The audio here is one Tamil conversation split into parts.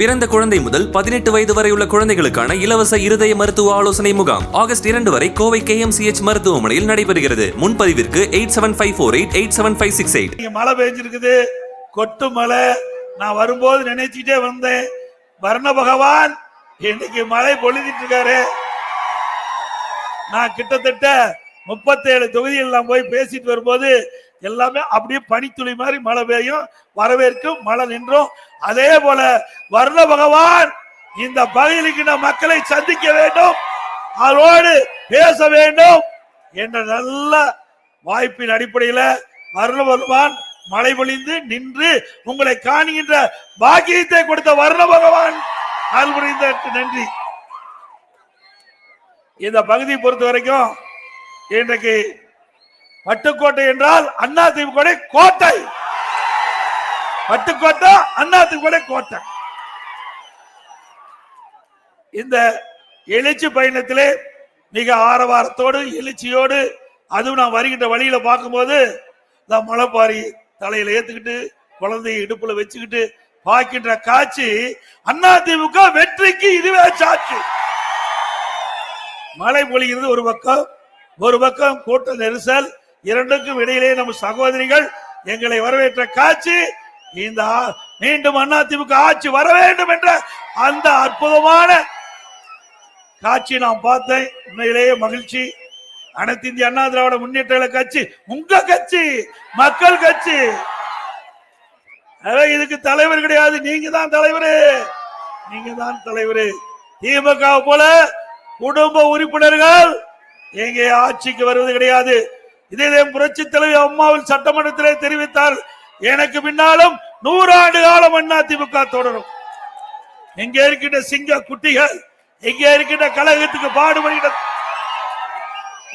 பிறந்த குழந்தை முதல் பதினெட்டு வயது வரை உள்ள குழந்தைகளுக்கான இலவச இருதய மருத்துவ ஆலோசனை முகாம் ஆகஸ்ட் இரண்டு வரை கோவை கேஎம்சிஎச் மருத்துவமனையில் நடைபெறுகிறது. முன்பதிவிற்கு eight seven five four eight eight seven five six eight. மழை பெய்ஞ்சிருக்குது கொட்டு மழை. நான் வரும்போது நினைச்சிட்டே வந்தேன். வர்ண பகவான் இன்னைக்கு மழை பொழுதிட்டு இருக்காரு. நான் கிட்டத்தட்ட முப்பத்தேழு தொகுதிகள் நான் போய் பேசிட்டு வரும்போது எல்லாமே அப்படியே பனித்துளி மாதிரி மழை பெய்யும். வரவேற்கும் மழை நின்றும். அதே போல வர்ண பகவான் இந்த பகுதியில் மக்களை சந்திக்க வேண்டும். அவரோடு பேச வேண்டும் என்ற நல்ல வாய்ப்பின் அடிப்படையில வர்ண பகவான் மழை பொழிந்து நின்று உங்களை காணுகின்ற பாக்கியத்தை கொடுத்த வர்ண பகவான் அருள் நன்றி. இந்த பகுதியை பொறுத்த வரைக்கும் இன்றைக்கு பட்டுக்கோட்டை என்றால் அண்ணா திமுக கோட்டை. பட்டுக்கோட்டை அண்ணாத்துக்கு கூட கோட்டை. இந்த எழுச்சி பயணத்திலே மிக ஆரவாரத்தோடு எழுச்சியோடு அதுவும் நான் வருகின்ற வழியில பார்க்கும்போது இந்த மலைப்பாரி தலையில ஏத்துக்கிட்டு குழந்தைய இடுப்புல வச்சுக்கிட்டு பார்க்கின்ற காட்சி அண்ணா திமுக வெற்றிக்கு இதுவே சாட்சி. மழை பொழிகிறது ஒரு பக்கம் ஒரு பக்கம் கூட்ட நெரிசல் இரண்டுக்கும் இடையிலே நம்ம சகோதரிகள் எங்களை வரவேற்ற காட்சி இந்த மீண்டும் மீண்டும் அதிமுக ஆட்சி வர வேண்டும் என்ற அந்த அற்புதமான காட்சி நான் பார்த்தேன். உண்மையிலேயே மகிழ்ச்சி. அனைத்து இந்திய அண்ணா திராவிட முன்னேற்ற கட்சி உங்க கட்சி மக்கள் கட்சி. இதுக்கு தலைவர் கிடையாது. நீங்க தான் தலைவரு. நீங்க தான் தலைவரு. திமுக போல குடும்ப உறுப்பினர்கள் எங்கே ஆட்சிக்கு வருவது கிடையாது. இதே புரட்சி தலைவர் அம்மாவில் சட்டமன்றத்திலே தெரிவித்தார். எனக்கு பின்னாலும் நூறாண்டு காலம் அண்ணா திமுக தொடரும். எங்க இருக்கின்ற சிங்க குட்டிகள் எங்க இருக்கின்ற கழகத்துக்கு பாடுபடுகிற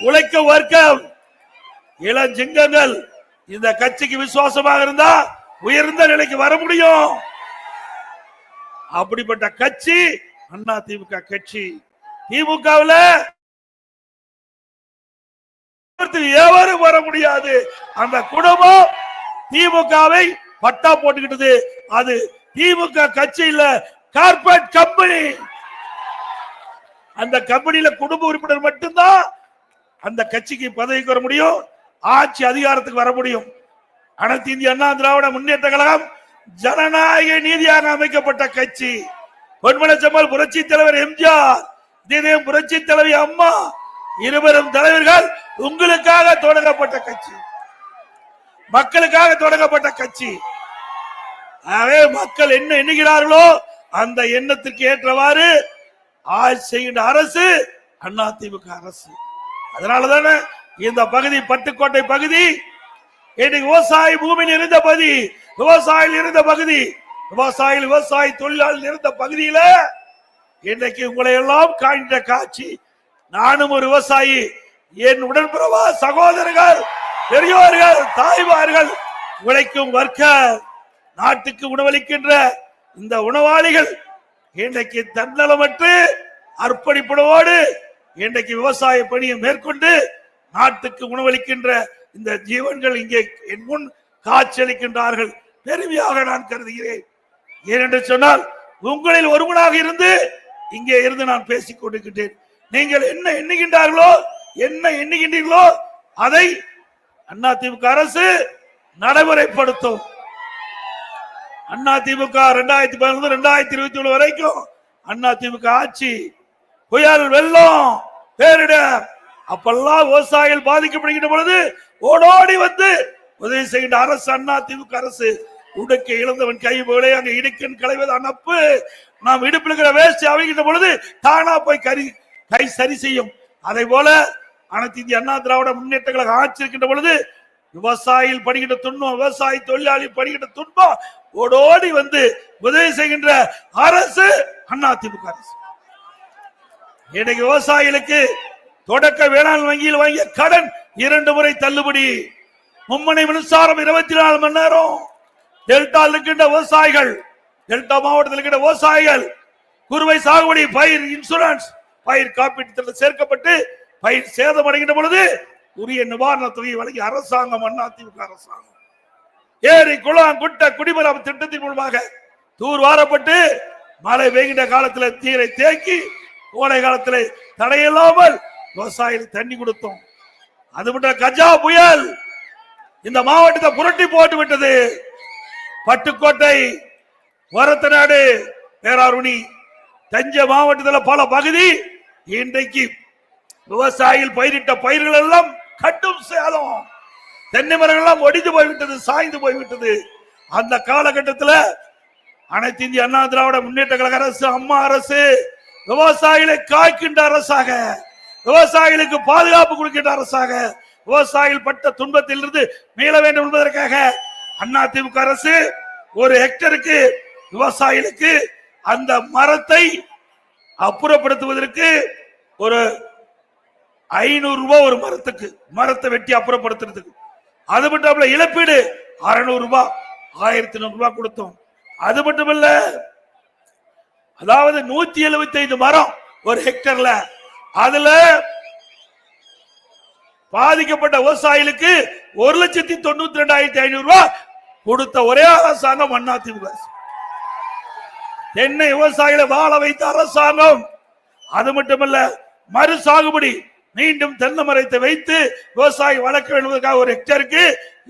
உழைக்க வர்க்கம் இளஞ்சிங்கங்கள் இந்த கட்சிக்கு விசுவாசமாக இருந்தா உயர்ந்த நிலைக்கு வர முடியும். அப்படிப்பட்ட கட்சி அண்ணா திமுக கட்சி. திமுகவுல எவரும் வர முடியாது. அந்த குடும்பம் திமுகவை பட்டா போட்டுக்கிட்டது. அது திமுக கட்சி இல்ல கார்பரேட் கம்பெனி. அந்த கம்பெனியில குடும்ப உறுப்பினர் மட்டும்தான் அந்த கட்சிக்கு பதவிக்கு வர முடியும் ஆட்சி அதிகாரத்துக்கு வர முடியும். அனைத்து இந்திய அண்ணா திராவிட முன்னேற்ற கழகம் ஜனநாயக நீதியாக அமைக்கப்பட்ட கட்சி. பொன்மனச்சம்மல் புரட்சி தலைவர் எம்ஜிஆர் இதயம் புரட்சி தலைவி அம்மா இருவரும் தலைவர்கள் உங்களுக்காக தொடங்கப்பட்ட கட்சி. மக்களுக்காக தொடங்கப்பட்ட கட்சி. ஆகவே மக்கள் என்ன எண்ணுகிறார்களோ அந்த எண்ணத்திற்கு ஏற்றவாறு ஆட்சி செய்கின்ற அரசு அண்ணா திமுக அரசு. அதனால தானே இந்த பகுதி பட்டுக்கோட்டை பகுதி இன்னைக்கு விவசாய பூமியில் இருந்த பகுதி விவசாயிகள் இருந்த பகுதி விவசாயிகள் விவசாய தொழிலாளர்கள் இருந்த பகுதியில இன்னைக்கு உங்களை எல்லாம் காண்கின்ற காட்சி. நானும் ஒரு விவசாயி என் உடன்பிறவா சகோதரர்கள் பெரியோர்கள் தாய்மார்கள் உழைக்கும் வர்க்க நாட்டுக்கு உணவளிக்கின்ற இந்த உணவாளிகள் இன்றைக்கு தன்னலமற்று அர்ப்பணிப்புணவோடு இன்றைக்கு விவசாய பணியை மேற்கொண்டு நாட்டுக்கு உணவளிக்கின்ற இந்த ஜீவன்கள் இங்கே என் முன் காட்சியளிக்கின்றார்கள். பெருமையாக நான் கருதுகிறேன். ஏனென்று சொன்னால் உங்களில் ஒருவனாக இருந்து இங்கே இருந்து நான் பேசிக் கொண்டிருக்கின்றேன். நீங்கள் என்ன எண்ணுகின்றார்களோ என்ன எண்ணுகின்றீர்களோ அதை அண்ணா திமுக அரசு நடைமுறைப்படுத்தும். அண்ணா திமுக ரெண்டாயிரத்தி பதினொன்று ரெண்டாயிரத்தி இருபத்தி ஒண்ணு வரைக்கும் அண்ணா திமுக ஆட்சி புயல் வெள்ளம் பேரிடர். அப்பெல்லாம் விவசாயிகள் பாதிக்கப்படுகின்ற பொழுது ஓடோடி வந்து உதவி செய்கின்ற அரசு அண்ணா திமுக அரசு. உடுக்க இழந்தவன் கை போலே அங்க இடுக்கன் களைவது அனப்பு. நாம் இடுப்பில் இருக்கிற வேஸ்ட் அவைகின்ற பொழுது தானா போய் கரி கை சரி செய்யும். அதை போல அனைத்து இந்திய அண்ணா திராவிட முன்னேற்ற கழக ஆட்சி இருக்கின்ற பொழுது விவசாயிகள் படுகின்ற துன்பம் விவசாய தொழிலாளி படுகின்ற துன்பம் ஓடோடி வந்து உதவி செய்கின்ற அரசு அண்ணா திமுக அரசு. இன்னைக்கு விவசாயிகளுக்கு தொடக்க வேளாண் வங்கியில் வாங்கிய கடன் இரண்டு முறை தள்ளுபடி. மும்மனை மின்சாரம் இருபத்தி நாலு மணி நேரம். டெல்டா இருக்கின்ற விவசாயிகள் டெல்டா மாவட்டத்தில் இருக்கின்ற விவசாயிகள் குறுவை சாகுபடி பயிர் இன்சூரன்ஸ் பயிர் காப்பீட்டு திட்டம் சேர்க்கப்பட்டு பயிர் சேதம் அடைகின்ற பொழுது உரிய நிவாரண தொகையை வழங்கி அரசாங்கம் அதிமுக அரசாங்கம். ஏரி குளம் குட்ட குடிமராமத்து திட்டத்தின் மூலமாக தூர் வாரப்பட்டு மழை பெய்கின்ற காலத்தில் தீரை தேக்கி கோடை காலத்தில் தடையில்லாமல் விவசாயிகள் தண்ணி கொடுத்தோம். அது மட்டும் கஜா புயல் இந்த மாவட்டத்தை புரட்டி போட்டு விட்டது. பட்டுக்கோட்டை வரத்தநாடு பேராருணி தஞ்சை மாவட்டத்தில் பல பகுதி இன்றைக்கு விவசாயிகள் பயிரிட்ட பயிர்கள் எல்லாம் கட்டும் சேதம். தென்னை மரங்கள் எல்லாம் ஒடிந்து போய்விட்டது சாய்ந்து போய்விட்டது. அந்த காலகட்டத்தில் அனைத்து இந்திய அண்ணா திராவிட முன்னேற்ற கழக அரசு அம்மா அரசு விவசாயிகளை காக்கின்ற அரசாக விவசாயிகளுக்கு பாதுகாப்பு கொடுக்கின்ற அரசாக விவசாயிகள் பட்ட துன்பத்தில் இருந்து மீள வேண்டும் என்பதற்காக அண்ணா திமுக அரசு ஒரு ஹெக்டருக்கு விவசாயிகளுக்கு அந்த மரத்தை அப்புறப்படுத்துவதற்கு ஒரு ஐநூறு ரூபாய் ஒரு மரத்துக்கு மரத்தை வெட்டி அப்புறப்படுத்துறதுக்கு. அது மட்டும் இழப்பீடு. அறுநூறு ரூபாய் ஆயிரத்தி நூறு ரூபாய் கொடுத்தோம். அது மட்டும் இல்ல அதாவது நூத்தி எழுபத்தி ஐந்து மரம் ஒரு ஹெக்டர்ல. அதுல பாதிக்கப்பட்ட விவசாயிகளுக்கு ஒரு லட்சத்தி தொண்ணூத்தி ரெண்டாயிரத்தி ஐநூறு ரூபாய் கொடுத்த ஒரே அரசாங்கம் அண்ணா திமுக தென்னை விவசாயிகளை வாழ வைத்த அரசாங்கம். அது மட்டுமல்ல மறு சாகுபடி மீண்டும் தென்னை மரத்தை வைத்து விவசாயி வளர்க்க வேண்டுவதற்காக ஒரு ஹெக்டருக்கு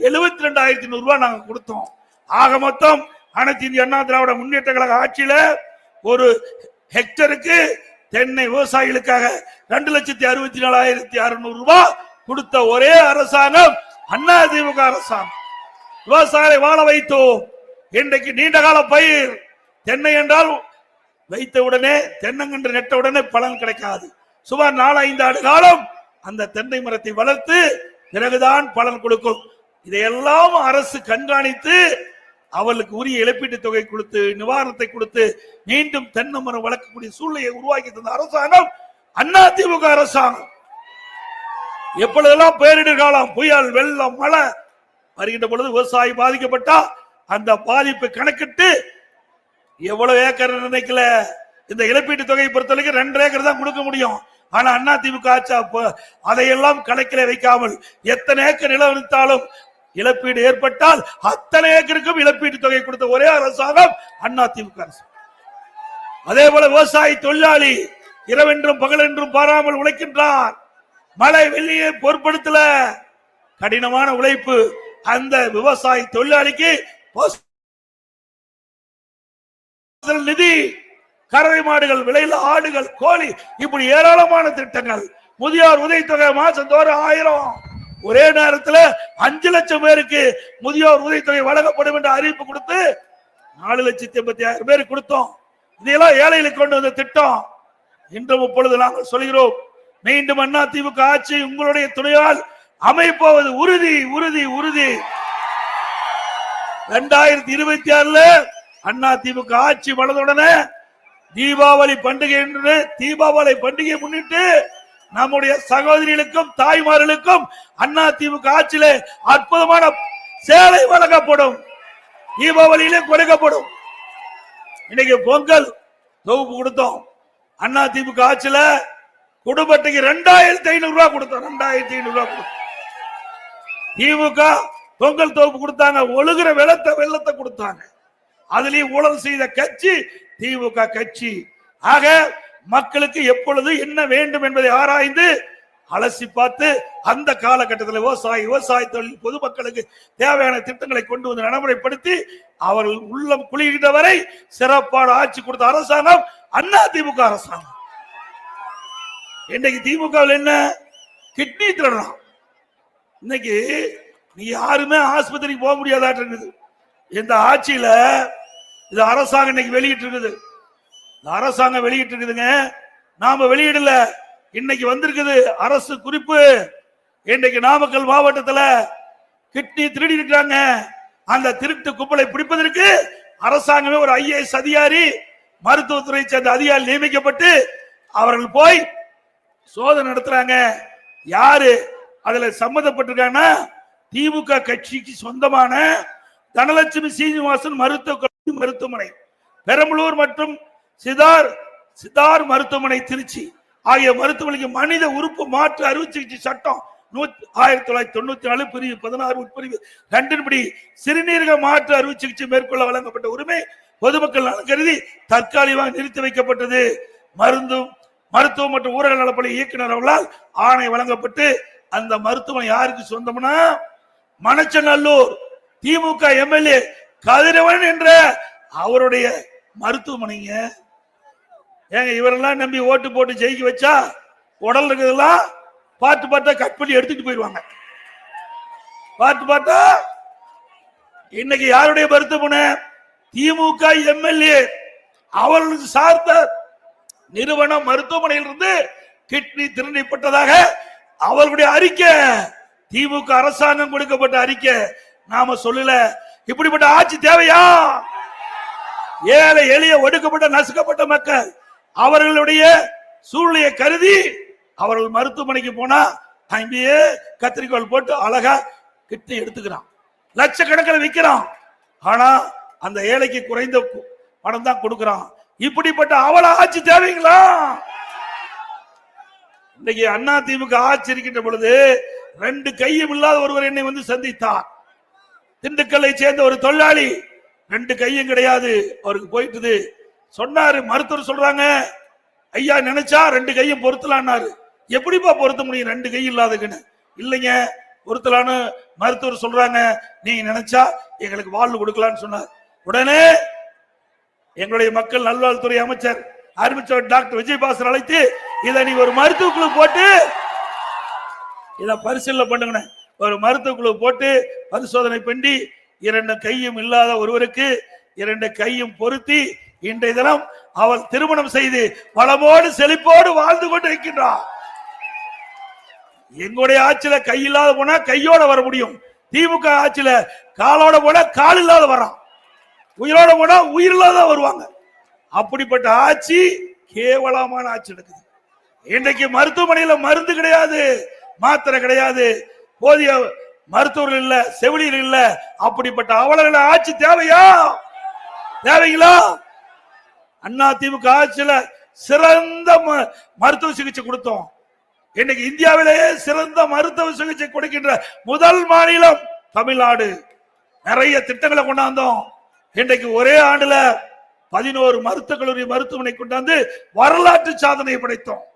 எழுபத்தி ரெண்டாயிரத்தி நூறு ரூபாய் நாங்க கொடுத்தோம். ஆக மொத்தம் அனைத்து இந்திய அண்ணா திராவிட முன்னேற்ற கழக ஆட்சியில ஒரு ஹெக்டருக்கு தென்னை விவசாயிகளுக்காக ரெண்டு லட்சத்தி அறுபத்தி நாலாயிரத்தி அறுநூறு ரூபாய் கொடுத்த ஒரே அரசாங்கம் அண்ணா திமுக அரசாங்கம். விவசாயிகளை வாழ வைத்தோம். இன்றைக்கு நீண்ட கால பயிர். தென்னை என்றால் வைத்த உடனே தென்னங்கன்று நெட்ட உடனே பலன் கிடைக்காது. சுமார் நாலஞ்சு ஆண்டு காலம் அந்த தென்னை மரத்தை வளர்த்து பிறகுதான் பலன் கொடுக்கும். இதையெல்லாம் அரசு கண்காணித்து அவர்களுக்கு உரிய இழப்பீட்டு தொகை கொடுத்து நிவாரணத்தை கொடுத்து மீண்டும் தென்னை மரம் வளர்க்கக்கூடிய சூழ்நிலையை உருவாக்கி தந்த அரசாங்கம் அண்ணா திமுக அரசாங்கம். எப்பொழுதெல்லாம் பேரிடர் காலம் புயல் வெள்ளம் மழை வருகின்ற பொழுது விவசாயி பாதிக்கப்பட்டா அந்த பாதிப்பை கணக்கிட்டு எவ்வளவு ஏக்கர் நினைக்கல? இந்த இழப்பீட்டு தொகையை பொறுத்தவரைக்கும் ரெண்டு ஏக்கர் தான் கொடுக்க முடியும். ஆனா அண்ணா திமுக ஆட்சி அதையெல்லாம் கணக்கில வைக்காமல் எத்தனை ஏக்கர் நிலம் இருந்தாலும் இழப்பீடு ஏற்பட்டால் அத்தனை ஏக்கருக்கும் இழப்பீட்டு தொகை கொடுத்த ஒரே அரசாங்கம் அண்ணா திமுக அரசு. அதே போல விவசாயி தொழிலாளி இரவென்றும் பகலென்றும் பாராமல் உழைக்கின்றார். மழை வெள்ளியை பொருட்படுத்தல. கடினமான உழைப்பு அந்த விவசாயி தொழிலாளிக்கு முதல் நிதி கறவை மாடுகள் விலையில ஆடுகள் கோழி இப்படி ஏராளமான திட்டங்கள். முதியோர் உதவித்தொகை மாசந்தோறும் ஆயிரம். ஒரே நேரத்தில் அஞ்சு லட்சம் பேருக்கு முதியோர் உதவித்தொகை வழங்கப்படும் என்ற அறிவிப்பு கொடுத்து நாலு லட்சத்தி எண்பத்தி ஆயிரம் பேருக்கு கொடுத்தோம். இதையெல்லாம் ஏழைகளுக்கு கொண்டு வந்த திட்டம். இன்றும் இப்பொழுது நாங்கள் சொல்கிறோம் மீண்டும் அண்ணா திமுக ஆட்சி உங்களுடைய துணையால் அமைப்போவது உறுதி உறுதி உறுதி. இரண்டாயிரத்தி இருபத்தி ஆறுல அண்ணா திமுக ஆட்சி வளர்ந்தவுடனே தீபாவளி பண்டிகை என்று தீபாவளி பண்டிகையை முன்னிட்டு நம்முடைய சகோதரிகளுக்கும் தாய்மார்களுக்கும் அண்ணா திமுக ஆட்சியில அற்புதமான சேலை வழங்கப்படும். தீபாவளியிலே கொடுக்கப்படும். இன்னைக்கு பொங்கல் தொகுப்பு கொடுத்தோம். அண்ணா திமுக ஆட்சியில குடும்பத்துக்கு ரெண்டாயிரத்தி ஐநூறு ரூபாய் கொடுத்தோம். ரெண்டாயிரத்தி ஐநூறு ரூபாய் கொடுத்தோம். திமுக பொங்கல் தொகுப்பு கொடுத்தாங்க. ஒழுகுற வெள்ளத்தை வெள்ளத்தை கொடுத்தாங்க. அதுலயும் ஊழல் செய்த கட்சி திமுக கட்சி. ஆக மக்களுக்கு எப்பொழுது என்ன வேண்டும் என்பதை ஆராய்ந்து அலசி பார்த்து அந்த காலகட்டத்தில் விவசாயி விவசாய தொழில் பொதுமக்களுக்கு தேவையான திட்டங்களை கொண்டு வந்து நடைமுறைப்படுத்தி அவர்கள் உள்ளம் குளிர்கின்ற வரை சிறப்பான ஆட்சி கொடுத்த அரசாங்கம் அண்ணா திமுக அரசாங்கம். இன்னைக்கு திமுகவில் என்ன? கிட்னி திருடுறான் இன்னைக்கு நீ யாருமே ஆஸ்பத்திரிக்கு போக முடியாதாட்டு இருக்குது. இந்த ஆட்சியில இது அரசாங்கம் இன்னைக்கு வெளியிட்டு இருக்குது இந்த அரசாங்கம் வெளியிட்டு இருக்குதுங்க நாம வெளியிடல. இன்னைக்கு வந்திருக்குது அரசு குறிப்பு. இன்னைக்கு நாமக்கல் மாவட்டத்துல கிட்னி திருடி இருக்காங்க. அந்த திருட்டு கும்பலை பிடிப்பதற்கு அரசாங்கமே ஒரு ஐஏஎஸ் அதிகாரி மருத்துவத்துறை சேர்ந்த அதிகாரி நியமிக்கப்பட்டு அவர்கள் போய் சோதனை நடத்துறாங்க. யாரு? அதுல சம்மந்தப்பட்டிருக்காங்கன்னா திமுக கட்சிக்கு சொந்தமான தனலட்சுமி சீனிவாசன் மருத்துவ மருத்துவமனை பெரம்பலூர் மற்றும் சிதார் சிதார் மருத்துவமனை திருச்சி ஆகிய மருத்துவமனைக்கு மனித உறுப்பு மாற்று அறுவை சிகிச்சை சட்டம் நூத்தி ஆயிரத்தி தொள்ளாயிரத்தி தொண்ணூத்தி நாலு பிரிவு பதினாறு உட்பிரிவு ரெண்டின்படி சிறுநீரக மாற்று அறுவை சிகிச்சை மேற்கொள்ள வழங்கப்பட்ட உரிமை பொதுமக்கள் நலன் கருதி தற்காலிகமாக நிறுத்தி வைக்கப்பட்டது. மருந்தும் மருத்துவம் மற்றும் ஊரக நலப்பணி இயக்குனர் அவர்களால் ஆணை வழங்கப்பட்டு அந்த மருத்துவமனை யாருக்கு சொந்தம்னா மணச்சநல்லூர் திமுக எம்எல்ஏ கதிரவன் என்ற அவருடைய மருத்துவமனைங்க. ஏங்க இவரெல்லாம் நம்பி ஓட்டு போட்டு ஜெயிக்க வச்சா உடல் இருக்கிறதெல்லாம் பார்த்து பார்த்தா கட் பண்ணி எடுத்துட்டு போயிடுவாங்க. பார்த்து பார்த்தா இன்னைக்கு யாருடைய மருத்துவமனை? திமுக எம்எல்ஏ. அவர்களுக்கு சார்ந்த நிறுவனம் மருத்துவமனையில் இருந்து கிட்னி திருநீப்பட்டதாக அவர்களுடைய அறிக்கை. திமுக அரசாங்கம் கொடுக்கப்பட்ட அறிக்கை. நாம சொல்லல இப்படிப்பட்ட ஆட்சி தேவையா? ஏழை எளிய ஒடுக்கப்பட்ட நசுக்கப்பட்ட மக்கள் அவர்களுடைய சூழ்நிலையை கருதி அவர்கள் மருத்துவமனைக்கு போனா அங்கேயே கத்திரிக்கோள் போட்டு அழகா கிட்னி எடுத்துக்கிறான். லட்சக்கணக்கில் விற்கிறான் ஆனா அந்த ஏழைக்கு குறைந்த பணம் தான் கொடுக்கிறான். இப்படிப்பட்ட அவள ஆட்சி தேவைங்களா? இன்னைக்கு அண்ணா திமுக ஆட்சி இருக்கின்ற பொழுது ரெண்டு கையும் இல்லாத ஒருவர் என்னை வந்து சந்தித்தார். திண்டுக்கல்லை சேர்ந்த ஒரு தொழிலாளி ரெண்டு கையும் கிடையாது அவருக்கு போயிட்டுது. சொன்னாரு மருத்துவர் சொல்றாங்க ஐயா நினைச்சா ரெண்டு கையும் பொருத்தலான்னாரு. எப்படிப்பா பொருத்த முடியும் ரெண்டு கை இல்லாதக்குன்னு இல்லைங்க பொருத்தலான்னு மருத்துவர் சொல்றாங்க நீங்க நினைச்சா எங்களுக்கு வாழ்வு கொடுக்கலான்னு சொன்னார். உடனே எங்களுடைய மக்கள் நல்வாழ்வுத்துறை அமைச்சர் அறிவிச்சவர் டாக்டர் விஜயபாஸ்கர் அழைத்து இதை நீ ஒரு மருத்துவ குழு போட்டு இதை பரிசீலனை பண்ணுங்கண்ணே. ஒரு மருத்துவ குழு போட்டு பரிசோதனை பண்ணி இரண்டு கையும் இல்லாத ஒருவருக்கு இரண்டு கையும் பொருத்தி இன்றைய தினம் அவள் திருமணம் செய்து வளமோடு செழிப்போடு வாழ்ந்து கொண்டு இருக்கின்றார் எங்களுடைய ஆட்சியில கை இல்லாத போனா கையோட வர முடியும். திமுக ஆட்சியில காலோட போனா கால் இல்லாத வரான். உயிரோட போனா உயிர் இல்லாத வருவாங்க. அப்படிப்பட்ட ஆட்சி கேவலமான ஆட்சி நடக்குது. இன்றைக்கு மருத்துவமனையில மருந்து கிடையாது மாத்திரை கிடையாது போதிய மருத்துவர்கள் இல்ல செவிலியர் இல்ல அப்படிப்பட்ட அவலங்கள ஆட்சி தேவையா? தேவைங்களா? அண்ணா திமுக ஆட்சியில சிறந்த ம- மருத்துவ சிகிச்சை கொடுத்தோம். இன்னைக்கு இந்தியாவிலேயே சிறந்த மருத்துவ சிகிச்சை கொடுக்கின்ற முதல் மாநிலம் தமிழ்நாடு. நிறைய திட்டங்களை கொண்டாந்தோம். இன்றைக்கு ஒரே ஆண்டுல பதினோரு மருத்துவ கல்லூரி மருத்துவமனை கொண்டாந்து வரலாற்று சாதனையை படைத்தோம்.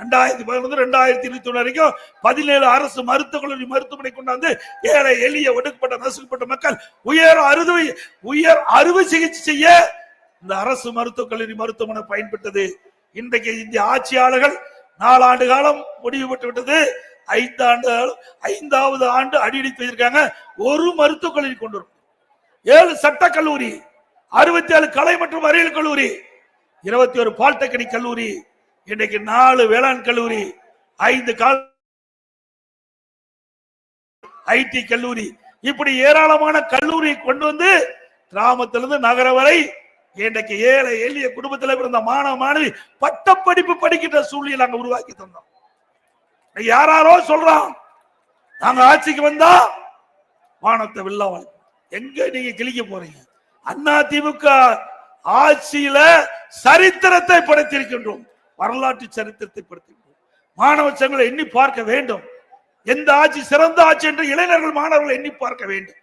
ரெண்டாயிரத்தி பதினொன்று ரெண்டாயிரத்தி இருபத்தி ஒன்று வரைக்கும் பதினேழு அரசு மருத்துவ கல்லூரி மருத்துவமனை கொண்டாந்து ஏழை எளிய ஒடுக்கப்பட்ட நசுக்கப்பட்ட மக்கள் உயர் அறுவை உயர் அறுவை சிகிச்சை செய்ய இந்த அரசு மருத்துவக் கல்லூரி மருத்துவமனை பயன்பட்டது இன்றைக்கு இந்திய ஆட்சியாளர்கள் நாலாண்டு காலம் முடிவு பெற்று விட்டது. ஐந்தாண்டு ஐந்தாவது ஆண்டு அடியெடுத்து வச்சிருக்காங்க ஒரு மருத்துவக் கல்லூரி கொண்டு வரும் ஏழு சட்டக் கல்லூரி அறுபத்தி ஏழு கலை மற்றும் அறிவியல் கல்லூரி இருபத்தி ஒரு பாலிடெக்னிக் கல்லூரி இன்னைக்கு நாலு வேளாண் கல்லூரி ஐந்து கால் ஐடி கல்லூரி. இப்படி ஏராளமான கல்லூரி கொண்டு வந்து கிராமத்திலிருந்து நகர வரை இன்றைக்கு ஏழை எளிய குடும்பத்தில் பிறந்த மாணவ மாணவி பட்டப்படிப்பு படிக்கின்ற சூழ்நிலை நாங்க உருவாக்கி தந்தோம். யாராரோ சொல்றான் நாங்க ஆட்சிக்கு வந்தா வானத்தை வில்லா எங்க நீங்க கிழிக்க போறீங்க? அண்ணா திமுக ஆட்சியில சரித்திரத்தை படைத்திருக்கின்றோம். வரலாற்று சரித்திரத்தை படைத்திருக்கின்றோம் மாணவ சங்கங்களை எண்ணி பார்க்க வேண்டும். எந்த ஆட்சி சிறந்த ஆட்சி என்று இளைஞர்கள் மாணவர்கள் எண்ணி பார்க்க வேண்டும்.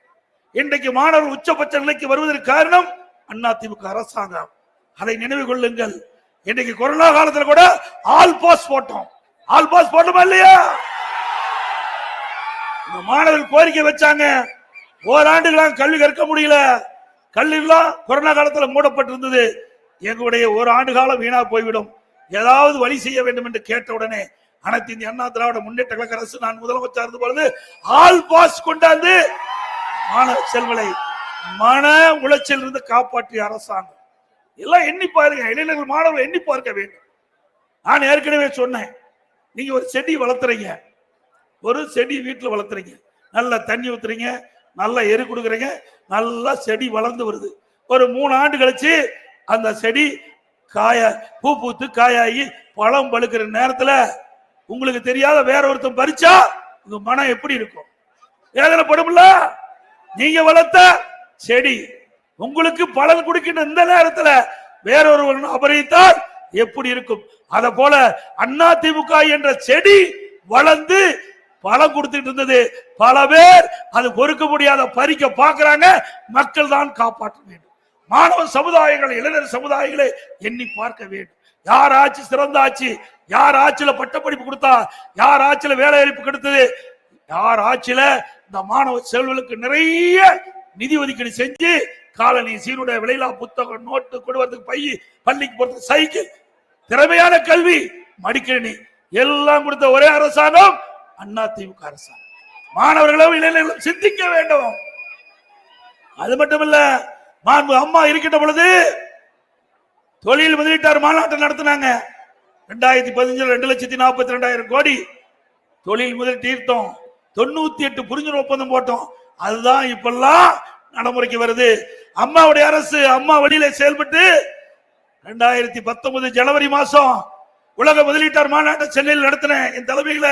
இன்றைக்கு மாணவர்கள் உச்சபட்ச நிலைக்கு வருவதற்கு காரணம் அண்ணா திமுக அரசாங்கம். அதை நினைவு கொள்ளுங்கள். இன்னைக்கு கொரோனா காலத்துல கூட ஆல் பாஸ் போட்டோம். ஆல் பாஸ் போட்டோமா இல்லையா? இந்த மாணவர்கள் கோரிக்கை வச்சாங்க. ஓராண்டுகளாக கல்வி கற்க முடியல. கல்விலாம் கொரோனா காலத்துல மூடப்பட்டிருந்தது. எங்களுடைய ஒரு ஆண்டு காலம் வீணா போய்விடும். ஏதாவது வழி செய்ய வேண்டும் என்று கேட்ட உடனே அனைத்து இந்திய அண்ணா திராவிட முன்னேற்ற கழக அரசு நான் முதலமைச்சர் இருந்த பொழுது ஆல் பாஸ் கொண்டாந்து மாணவ செல்வலை மன உளைச்சல் இருந்து காப்பாற்றிய அரசாங்கம். எல்லாம் எண்ணி பாருங்க இளைஞர்கள் மாணவர்கள் எண்ணி பார்க்க வேண்டும். நான் ஏற்கனவே சொன்னேன் நீங்க ஒரு செடி வளர்த்துறீங்க. ஒரு செடி வீட்டில் வளர்த்துறீங்க. நல்லா தண்ணி ஊத்துறீங்க நல்லா எரு கொடுக்குறீங்க நல்லா செடி வளர்ந்து வருது. ஒரு மூணு ஆண்டு கழிச்சு அந்த செடி காய பூ பூத்து காயாகி பழம் பழுக்கிற நேரத்துல உங்களுக்கு தெரியாத வேற ஒருத்தன் பறிச்சா உங்க மனம் எப்படி இருக்கும்? வேதனைப்படும்ல? நீங்க வளர்த்த செடி உங்களுக்கு பலன் கொடுக்கின்ற இந்த நேரத்துல வேறொருவன் அபரித்தால் எப்படி இருக்கும்? அத போல அண்ணா திமுக என்ற செடி வளர்ந்து பழம் கொடுத்துட்டு இருந்தது. பல பேர் அது பொறுக்க முடியாத பறிக்க பாக்குறாங்க. மக்கள் தான் காப்பாற்ற வேண்டும். மாணவ சமுதாயங்கள் இளைஞர் சமுதாயங்களை எண்ணி பார்க்க வேண்டும். யார் ஆட்சி சிறந்த ஆட்சி யார் ஆட்சியில பட்டப்படிப்பு கொடுத்தா? யார் ஆட்சியில வேலை வாய்ப்பு கொடுத்தது? யார் ஆட்சியில இந்த மாணவ செல்வர்களுக்கு நிறைய நிதி ஒதுக்கீடு செஞ்சு காலனி சீருடைய விலையிலா புத்தகம் நோட்டு கொடுவதற்கு பை பள்ளிக்கு போறதுக்கு சைக்கிள் திறமையான கல்வி மடிக்கணி எல்லாம் கொடுத்த ஒரே அரசாங்கம் அண்ணா திமுக அரசாங்கம். மாணவர்களும் இளைஞர்களும் சிந்திக்க வேண்டும். அது மட்டுமல்ல மாண்பு அம்மா இருக்கின்ற பொழுது தொழில் முதலீட்டார் மாநாட்டம் நடத்தினாங்க. ரெண்டாயிரத்தி பதினஞ்சுல ரெண்டு லட்சத்தி நாற்பத்தி ரெண்டாயிரம் கோடி தொழில் முதலீட்டு தீர்த்தம். தொண்ணூத்தி எட்டு புரிஞ்சுணர்வு ஒப்பந்தம் போட்டோம். அதுதான் இப்பெல்லாம் நடைமுறைக்கு வருது. அம்மாவுடைய அரசு அம்மா வழியில செயல்பட்டு ரெண்டாயிரத்தி பத்தொன்பது ஜனவரி மாசம் உலக முதலீட்டார் மாநாட்டம் சென்னையில் நடத்தினேன் என் தலைமையில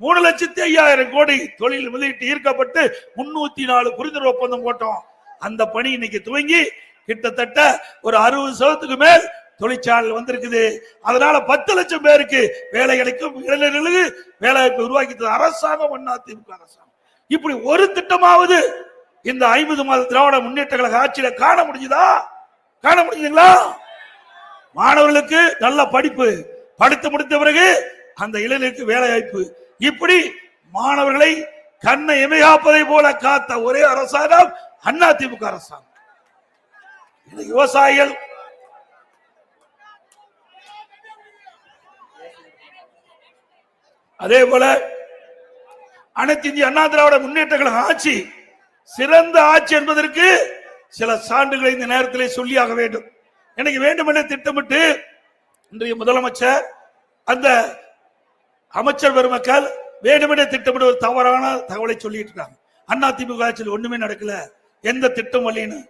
மூணு லட்சத்தி ஐயாயிரம் கோடி தொழில் முதலீட்டு ஈர்க்கப்பட்டு முன்னூத்தி நாலு புரிந்துணர்வு ஒப்பந்தம் போட்டோம். அந்த பணி இன்னைக்கு துவங்கி கிட்டத்தட்ட ஒரு அறுபது சதத்துக்கு மேல் தொழிற்சாலை வந்திருக்குது. அதனால பத்து லட்சம் பேருக்கு வேலை கிடைக்கும் இளைஞர்களுக்கு வேலை வாய்ப்பு உருவாக்கி அரசாங்கம் அதிமுக அரசாங்கம். இப்படி ஒரு திட்டமாவது இந்த ஐம்பது மாத திராவிட முன்னேற்ற கழக ஆட்சியில காண முடிஞ்சுதா? காண முடியுதுங்களா மாணவர்களுக்கு நல்ல படிப்பு படித்து முடித்த பிறகு அந்த இளைஞருக்கு வேலை வாய்ப்பு. இப்படி மாணவர்களை கண்ணை இமையாப்பதை போல காத்த ஒரே அரசாங்கம் அண்ணா திமுக அரசாங்கம். விவசாயிகள். அதே போல அனைத்து இந்திய அண்ணா திராவிட முன்னேற்ற கழக ஆட்சி சிறந்த ஆட்சி என்பதற்கு சில சான்றுகளை இந்த நேரத்திலே சொல்லியாக வேண்டும். எனக்கு வேண்டுமென திட்டமிட்டு இன்றைய முதலமைச்சர் அந்த அமைச்சர் பெருமக்கள் வேண்டுமென திட்டமிட்டு ஒரு தவறான தகவலை சொல்லிட்டு இருக்காங்க. அண்ணா திமுக ஆட்சியில் ஒண்ணுமே நடக்கல. எந்த திட்டம் வழின்னு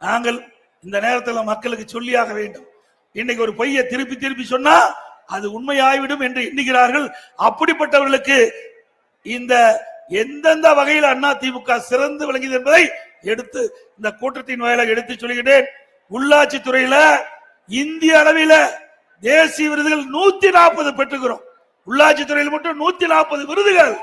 நாங்கள் இந்த நேரத்தில் மக்களுக்கு சொல்லியாக வேண்டும். இன்னைக்கு ஒரு பொய்யை திருப்பி திருப்பி சொன்னா அது உண்மையாகிவிடும் என்று எண்ணுகிறார்கள். அப்படிப்பட்டவர்களுக்கு இந்த எந்தெந்த வகையில் அண்ணா திமுக சிறந்து விளங்கியது என்பதை எடுத்து இந்த கூட்டத்தின் வாயிலாக எடுத்து சொல்கிறேன் உள்ளாட்சி துறையில இந்திய அளவில தேசிய விருதுகள் நூத்தி நாற்பது பெற்றுக்கிறோம். உள்ளாட்சி துறையில் மட்டும் நூத்தி நாற்பது விருதுகள்.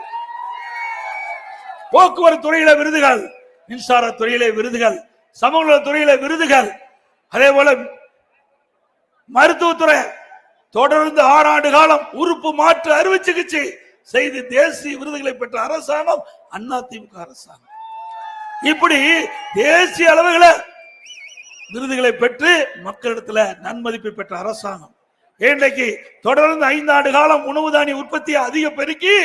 போக்குவரத்து துறையில விருதுகள். மின்சார துறையில விருதுகள் சமூக துறையில விருதுகள். அதே போல மருத்துவத்துறை தொடர்ந்து ஆறாண்டு காலம் உறுப்பு மாற்று அறுவை சிகிச்சை செய்து தேசிய விருதுகளை பெற்ற அரசாங்கம் அண்ணா திமுக அரசாங்கம். இப்படி தேசிய அளவுகள விருதுகளை பெற்று மக்களிடத்துல நன்மதிப்பை பெற்ற அரசாங்கம். இன்றைக்கு தொடர்ந்து ஐந்து ஆண்டு காலம் உணவு தானிய உற்பத்தியை அதிக பெருக்கி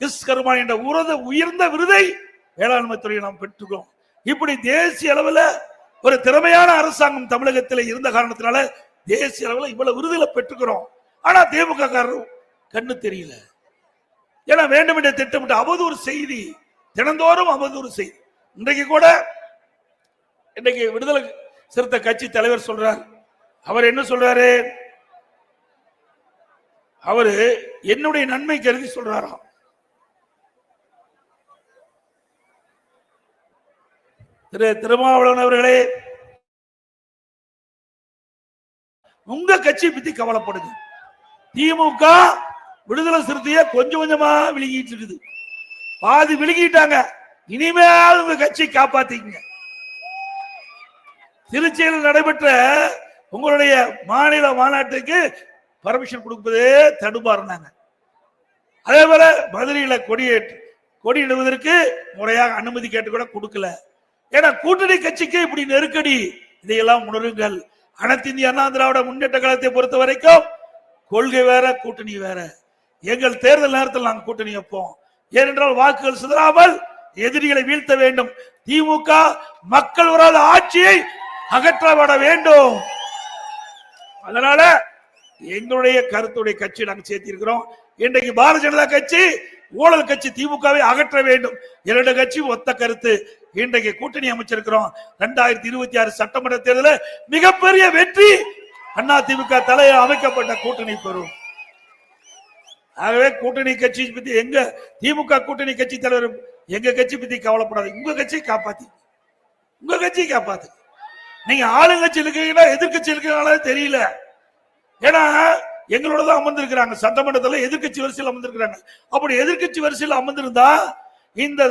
கிஸ்கர்மான் என்ற உரத உயர்ந்த விருதை வேளாண்மை துறையை நாம் பெற்றுக்கிறோம் இப்படி தேசிய அளவில் ஒரு திறமையான அரசாங்கம் தமிழகத்தில் இருந்த காரணத்தினால தேசிய அளவில் இவ்வளவு விருதுகளை பெற்றுக்கிறோம். ஆனா திமுக காரரும் கண்ணு தெரியல. ஏன்னா வேண்டுமென்ற திட்டமிட்ட அவதூறு செய்தி தினந்தோறும் அவதூறு செய்தி. இன்றைக்கு கூட இன்னைக்கு விடுதலை சிறுத்தை கட்சி தலைவர் சொல்றார். அவர் என்ன சொல்றாரு? அவரு என்னுடைய நன்மை கருதி சொல்றாராம். திரு திருமாவளவன் அவர்களே உங்க கட்சியை பத்தி கவலைப்படுங்க. திமுக விடுதலை சிறுத்தைய கொஞ்சம் கொஞ்சமா விழுங்கிட்டு இருக்குது. பாதி விழுங்கிட்டாங்க. இனிமேல் உங்க கட்சி காப்பாத்திக்கங்க. திருச்சியில் நடைபெற்ற உங்களுடைய மாநில மாநாட்டுக்கு பர்மிஷன் கொடுப்பதே தடுமாறினாங்க அதே போல மதுரையில கொடியேற்று கொடியிடுவதற்கு முறையாக அனுமதி கேட்டு கூட கொடுக்கல. ஏன்னா கூட்டணி கட்சிக்கு இப்படி நெருக்கடி. இதையெல்லாம் உணருங்கள். அனைத்து இந்திய அண்ணா திராவிட முன்னேற்ற கழகத்தை பொறுத்த வரைக்கும் கொள்கை வேற கூட்டணி வேற. எங்கள் தேர்தல் நேரத்தில் நாங்கள் கூட்டணி வைப்போம். ஏனென்றால் வாக்குகள் சிதறாமல் எதிரிகளை வீழ்த்த வேண்டும். திமுக மக்கள் வராத ஆட்சியை அகற்றப்பட வேண்டும். அதனால எங்களுடைய கருத்துடைய கட்சி நாங்கள் சேர்த்திருக்கிறோம். இன்றைக்கு பாரதிய ஜனதா கட்சி ஊழல் கட்சி திமுகவை அகற்ற வேண்டும். இரண்டு கட்சி ஒத்த கருத்து. இன்றைக்கு கூட்டணி அமைச்சிருக்கிறோம். ரெண்டாயிரத்தி இருபத்தி ஆறு சட்டமன்ற தேர்தலில் மிகப்பெரிய வெற்றி அண்ணா திமுக தலையில் அமைக்கப்பட்ட கூட்டணி பெறும். ஆகவே கூட்டணி கட்சி பத்தி எங்க திமுக கூட்டணி கட்சி தலைவர் எங்க கட்சி பத்தி கவலைப்படாது உங்க கட்சியை காப்பாத்தி. உங்க கட்சியை காப்பாத்து. நீங்க ஆளுங்கட்சி இருக்கீங்கன்னா எதிர்கட்சி இருக்கிறனால தெரியல. ஏன்னா எங்களோட தான் அமர்ந்திருக்கிறாங்க. சட்டமன்றத்தில் எதிர்க்கட்சி வரிசையில் அமர்ந்திருக்கிறாங்க. அப்படி எதிர்க்கட்சி வரிசையில் அமர்ந்திருந்தா இந்த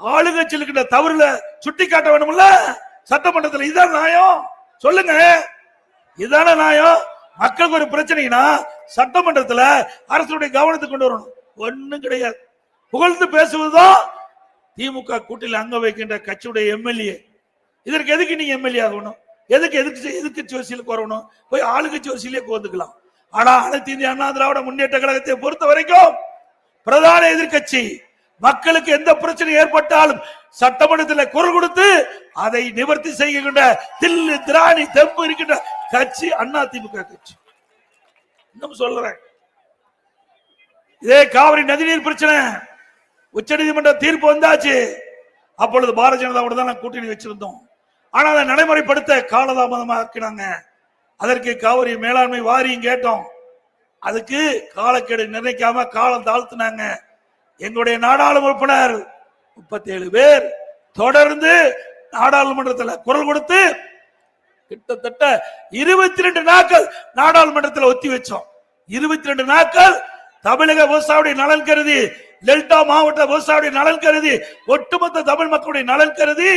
ஆளுங்கட்சியில் தவறுல சுட்டி காட்ட வேணும்ல? சட்டமன்றத்தில் இதுதான் நியாயம். சொல்லுங்க. இதான நியாயம்? மக்களுக்கு ஒரு பிரச்சனைனா சட்டமன்றத்துல அரசுடைய கவனத்தை கொண்டு வரணும். ஒண்ணும் கிடையாது. புகழ்ந்து பேசுவதுதான் திமுக கூட்டில் அங்க வைக்கின்ற கட்சியுடைய எம்எல்ஏ. இதற்கு எதுக்கு நீங்க எம்எல்ஏ ஆகணும்? எதுக்கு எதுக்கு எதுக்கு வரிசையில் வரணும் போய் ஆளுக்கு வரிசையிலே கோந்துக்கலாம் ஆனா அனைத்து இந்திய அண்ணா திராவிட முன்னேற்ற கழகத்தை பொறுத்த வரைக்கும் பிரதான எதிர்க்கட்சி மக்களுக்கு எந்த பிரச்சனை ஏற்பட்டாலும் சட்டமன்றத்தில் குரல் கொடுத்து அதை நிவர்த்தி செய்கின்ற தில்லு திராணி தெம்பு இருக்கின்ற கட்சி அண்ணா திமுக கட்சி. இன்னும் சொல்றேன். இதே காவிரி நதிநீர் பிரச்சனை உச்சநீதிமன்ற தீர்ப்பு வந்தாச்சு. அப்பொழுது பாரதிய ஜனதாவோட தான் நான் கூட்டணி வச்சிருந்தோம். ஆனா அதை நடைமுறைப்படுத்த காலதாமதமாக ஆக்கினாங்க அதற்கு காவிரி மேலாண்மை வாரியம் கேட்டோம். அதுக்கு காலக்கெடு நிர்ணயிக்காம காலம் தாழ்த்தினாங்க. எங்களுடைய நாடாளுமன்ற உறுப்பினர் முப்பத்தி ஏழு பேர் தொடர்ந்து நாடாளுமன்றத்தில் குரல் கொடுத்து கிட்டத்தட்ட இருபத்தி ரெண்டு நாட்கள் நாடாளுமன்றத்தில் ஒத்தி வச்சோம். இருபத்தி ரெண்டு நாட்கள் தமிழக விவசாயிய நலன் கருதி டெல்டா மாவட்ட விவசாயிய நலன் கருதி ஒட்டுமொத்த தமிழ் மக்களுடைய நலன் கருதி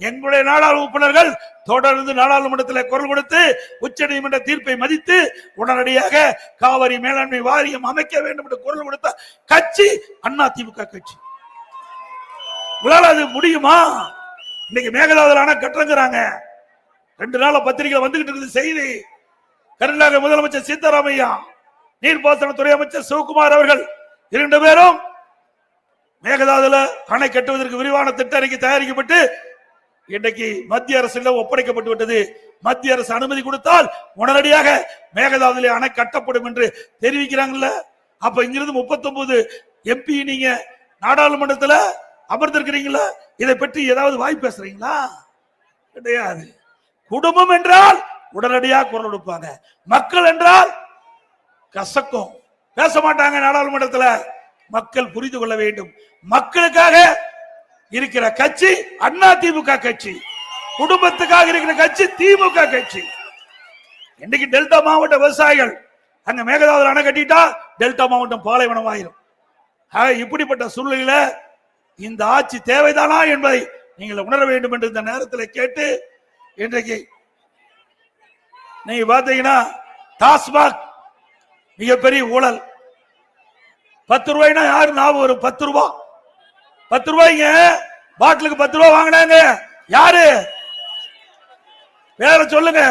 எங்களுடைய நாடாளு உறுப்பினர்கள் தொடர்ந்து நாடாளுமன்றத்தில் குரல் கொடுத்து உச்ச நீதிமன்ற தீர்ப்பை மதித்து உடனடியாக காவிரி மேலாண்மை வாரியம் அமைக்க வேண்டும் என்று குரல் கொடுத்த கட்சி அண்ணா திமுக கட்சி. உங்களால் அது முடியுமா? இன்னைக்கு மேகதாதுல அணை கட்டுறங்கிறாங்க. ரெண்டு நாள பத்திரிகை வந்துகிட்டு இருக்குது செய்தி. கர்நாடக முதலமைச்சர் சீதாராமையா நீர்ப்பாசனத்துறை அமைச்சர் சிவகுமார் அவர்கள் இரண்டு பேரும் மேகதாதுல அணை கட்டுவதற்கு விரிவான திட்ட அறிக்கை தயாரிக்கப்பட்டு இன்றைக்கு மத்திய அரசிடம் ஒப்படைக்கப்பட்டு விட்டது. மத்திய அரசு அனுமதி கொடுத்தால் உடனடியாக மேகதாதுல அணை கட்டப்படும் என்று தெரிவிக்கிறாங்கல்ல. அப்ப இங்கிருந்து 39 எம்பி நீங்க நாடாளுமன்றத்துல அமர்ந்திருக்கிறீங்களா இதை பற்றி ஏதாவது வாய் பேசுறீங்களா? கிடையாது. குடும்பம் என்றால் உடனடியாக குரல் கொடுப்பாங்க. மக்கள் என்றால் கசக்கும். பேச மாட்டாங்க நாடாளுமன்றத்துல. மக்கள் புரிந்து கொள்ள வேண்டும். மக்களுக்காக இருக்கிற கட்சி அண்ணா திமுக கட்சி. குடும்பத்துக்காக இருக்கிற கட்சி திமுக கட்சி. இன்னைக்கு டெல்டா மாவட்ட விவசாயிகள் அங்க மேகதாதுல அணை கட்டிட்டா டெல்டா மாவட்டம் பாலைவனம் ஆயிரும். ஆக இப்படிப்பட்ட சூழ்நிலையில இந்த ஆட்சி தேவைதானா என்பதை நீங்கள் உணர வேண்டும் என்று இந்த நேரத்தில் கேட்டு இன்றைக்கு நீங்க பாத்தீங்கன்னா டாஸ்மாக் மிகப்பெரிய ஊழல். பத்து ரூபாய்னா யாரு ஞாபகம் வரும்? பத்து ரூபா. பத்து ரூபாய்ங்க. பாட்டிலுக்கு பத்து ரூபா வாங்கினாங்க. யாரு? வேற சொல்லுங்க.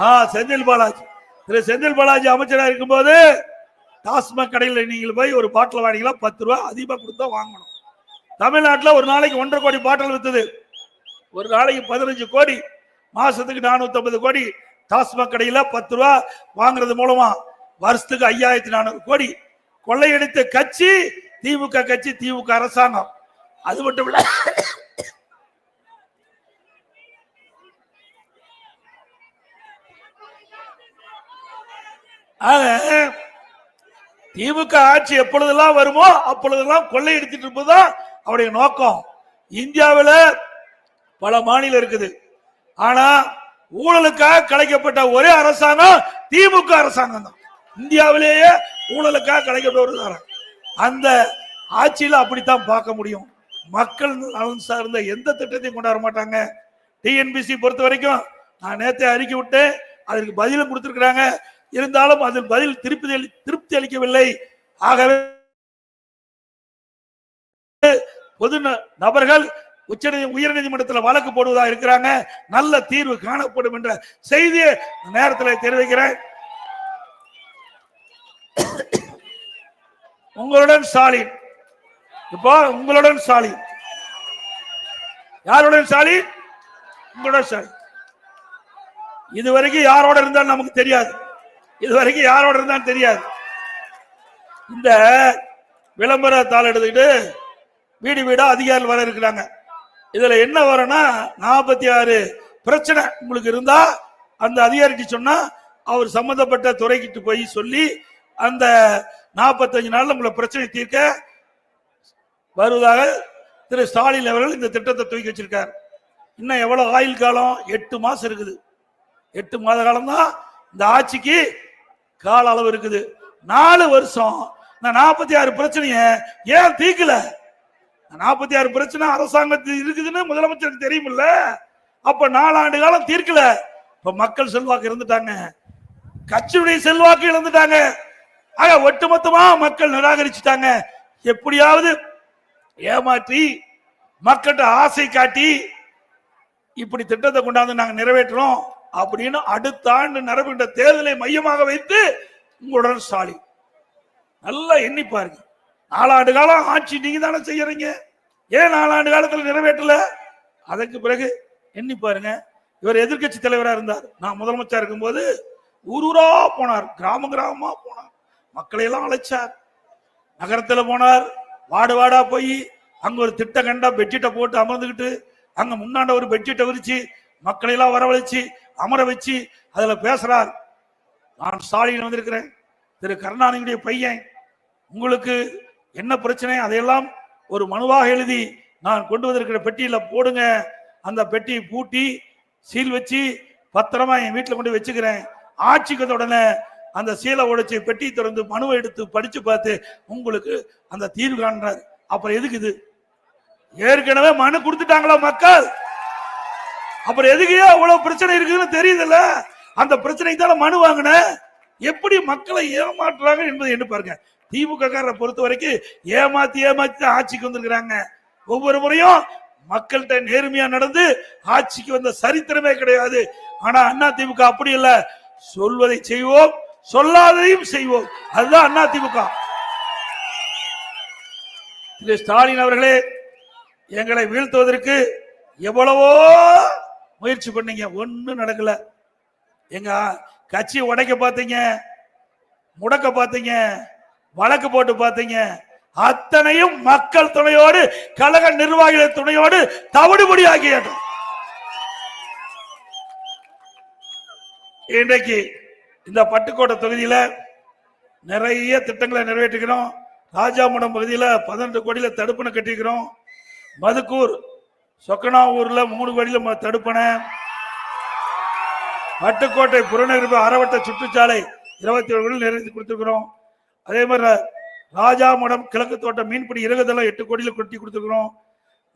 ஆ செந்தில் பாலாஜி. திரு செந்தில் பாலாஜி அமைச்சரா இருக்கும்போது டாஸ்மாக் கடையில் நீங்கள் போய் ஒரு பாட்டில் வாங்கினா பத்து ரூபா அதிகமாக கொடுத்தா வாங்கணும். தமிழ்நாட்டில் ஒரு நாளைக்கு ஒன்றரை கோடி பாட்டில் விற்றுது ஒரு நாளைக்கு பதினஞ்சு கோடி மாசத்துக்கு நானூத்தி கோடி டாஸ்மாக் கடையில் பத்து ரூபா வாங்குறது மூலமா வருஷத்துக்கு ஐயாயிரத்தி நானூறு கோடி. கொள்ளையடித்த கட்சி திமுக கட்சி திமுக அரசாங்கம். அது மட்டும் இல்ல. திமுக ஆட்சி எப்பொழுதெல்லாம் வருமோ அப்பொழுதெல்லாம் கொள்ளையடித்துட்டு இருப்பதுதான் அவருடைய நோக்கம். இந்தியாவில் பல மாநிலம் இருக்குது. ஆனா ஊழலுக்காக கலைக்கப்பட்ட ஒரே அரசாங்கம் திமுக அரசாங்கம் தான். இந்தியாவிலேயே ஊழலுக்காக கலைக்கப்பட்ட ஒரு அரசாங்கம். அந்த ஆட்சியில் அப்படித்தான் பார்க்க முடியும். மக்கள் நலன் சார்ந்த எந்த திட்டத்தையும் கொண்டாட மாட்டாங்க. டிஎன்பிசி பொறுத்த வரைக்கும் நான் நேத்தே அறிக்கை விட்டேன். அதற்கு பதிலும் கொடுத்துருக்குறாங்க. இருந்தாலும் அதில் பதில் திருப்தி அளி- திருப்தி அளிக்கவில்லை. ஆகவே பொது நபர்கள் உச்ச உயர் நீதிமன்றத்தில் வழக்கு போடுவதாக இருக்கிறாங்க. நல்ல தீர்வு காணப்படும் என்ற செய்தியை நேரத்தில் தெரிவிக்கிறேன். உங்களுடன் ஸ்டாலின். இப்போ உங்களுடன் ஸ்டாலின். யாருடன் ஸ்டாலின்? உங்களுடன் ஸ்டாலின். இதுவரைக்கும் யாரோட இருந்தாலும் நமக்கு தெரியாது. இதுவரைக்கும் யாரோட இருந்தாலும் தெரியாது. இந்த விளம்பர தாள் எடுத்துக்கிட்டு வீடு வீடா அதிகாரிகள் வர இருக்கிறாங்க. இதுல என்ன வரனா நாற்பத்தி ஆறு பிரச்சனை உங்களுக்கு இருந்தா அந்த அதிகாரிக்கு சொன்னா அவர் சம்பந்தப்பட்ட துறைக்கிட்டு போய் சொல்லி அந்த நாற்பத்தஞ்சு நாளில் உங்களை பிரச்சனை தீர்க்க வருவதாக திரு ஸ்டாலின் அவர்கள் இந்த திட்டத்தை தூக்கி வச்சிருக்கார். இன்னும் எவ்வளவு ஆயுள் காலம்? எட்டு மாசம் இருக்குது. எட்டு மாத காலம் தான் இந்த ஆட்சிக்கு கால அளவு இருக்குது. நாலு வருஷம். இந்த நாற்பத்தி ஆறு பிரச்சனைய ஏன் தீக்கல நாற்பத்தி ஆறு பிரச்சனை அரசாங்கத்தில் இருக்குதுன்னு முதலமைச்சருக்கு தெரியுமில்ல. அப்ப நாலாண்டு காலம் தீர்க்கல. இப்ப மக்கள் செல்வாக்கு இருந்துட்டாங்க கட்சியுடைய செல்வாக்கு இழந்துட்டாங்க. ஆக ஒட்டுமொத்தமா மக்கள் நிராகரிச்சுட்டாங்க. எப்படியாவது ஏமாற்றி மக்கள்கிட்ட ஆசை காட்டி இப்படி திட்டத்தை கொண்டாந்து நாங்கள் நிறைவேற்றுறோம் அப்படின்னு அடுத்த ஆண்டு நடக்கின்ற தேர்தலை மையமாக வைத்து உங்களுடன் ஸ்டாலின் நல்லா எண்ணி பாருங்க. நாலாண்டு காலம் ஆட்சி நீங்க தானே செய்யறீங்க. ஏன் நாலாண்டு காலத்தில் நிறைவேற்றல? அதற்கு பிறகு எண்ணி பாருங்க. இவர் எதிர்க்கட்சி தலைவராக இருந்தார். நான் முதலமைச்சர் இருக்கும்போது ஊர் ஊரா போனார். கிராம கிராமமா போனார். மக்களை எல்லாம் அழைச்சார். நகரத்துல போனார். வாடு வாடா போய் அங்க ஒரு திட்ட கண்டா பெட்ஷீட்டை போட்டு அமர்ந்துகிட்டு அங்க முன்னாண்ட ஒரு பெட்ஷீட்டை விரிச்சு மக்களை எல்லாம் வரவழைச்சு அமர வச்சு அதுல பேசுறார். நான் ஸ்டாலின் வந்திருக்கிறேன். திரு கருணாநிதியுடைய பையன். உங்களுக்கு என்ன பிரச்சனை? அதையெல்லாம் ஒரு மனுவாக எழுதி நான் கொண்டு வந்திருக்கிற பெட்டியில போடுங்க. அந்த பெட்டியை பூட்டி சீல் வச்சு பத்திரமா என் வீட்டில் கொண்டு வச்சுக்கிறேன். ஆட்சிக்கு உடனே அந்த சீலை உடைச்சு பெட்டி திறந்து மனுவை எடுத்து படிச்சு பார்த்து உங்களுக்கு அந்த தீர்வு காண்றாரு. அப்புறம் எதுக்கு இது? ஏற்கனவே மனு கொடுத்துட்டாங்களா மக்கள்? அப்புறம் எதுக்கு அவ்வளவு பிரச்சனை இருக்குதுன்னு தெரியுதுல்ல? அந்த பிரச்சனைக்கு தானே மனு வாங்கின? எப்படி மக்களை ஏமாற்றுறாங்க என்பதை என்ன பாருங்க. திமுக காரரை பொறுத்த வரைக்கும் ஏமாத்தி ஏமாத்தி தான் ஆட்சிக்கு வந்திருக்கிறாங்க. ஒவ்வொரு முறையும் மக்கள்கிட்ட நேர்மையா நடந்து ஆட்சிக்கு வந்த சரித்திரமே கிடையாது. ஆனா அண்ணா திமுக அப்படி இல்லை. சொல்வதை செய்வோம். சொல்லாததையும் செய்வோம். அதுதான் அண்ணா திரு ஸ்டாலின் அவர்களே எங்களை வீழ்த்துவதற்கு எவ்வளவோ முயற்சி பண்ணீங்க. ஒன்றும் நடக்கல. எங்க கட்சியை உடைக்க பார்த்தீங்க முடக்க பார்த்தீங்க வழக்கு போட்டு பார்த்தீங்க. அத்தனையும் மக்கள் துணையோடு கழக நிர்வாகிகள் துணையோடு தவிடுபடி ஆக்கியாட்டும் இன்றைக்கு இந்த பட்டுக்கோட்டை தொகுதியில நிறைய திட்டங்களை நிறைவேற்றுகிறோம் ராஜாமடம் பகுதியில் பதினெட்டு கோடியில் தடுப்பணை கட்டிக்கிறோம் மதுக்கூர் சொக்கனாவூரில் மூணு கோடியில ம- தடுப்பணை. பட்டுக்கோட்டை புறநகர் அறவட்ட சுற்றுச்சாலை இருபத்தி ஏழு கோடியில் நிறைவேற்றி கொடுத்துருக்கிறோம். அதே மாதிரி ராஜாமடம் கிழக்கு தோட்டம் மீன்பிடி இறகுதளம் எட்டு கோடியில் கட்டி கொடுத்துருக்கிறோம்.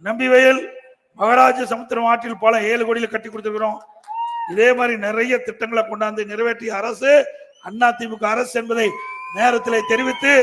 நம்பிவயல் மகாராஜ சமுத்திரம் ஆற்றில் பாலம் ஏழு கோடியில் கட்டி கொடுத்துருக்கிறோம். இதே மாதிரி நிறைய திட்டங்களை கொண்டாந்து நிறைவேற்றிய அரசு அண்ணா திமுக அரசு என்பதை நேரத்தில் தெரிவித்து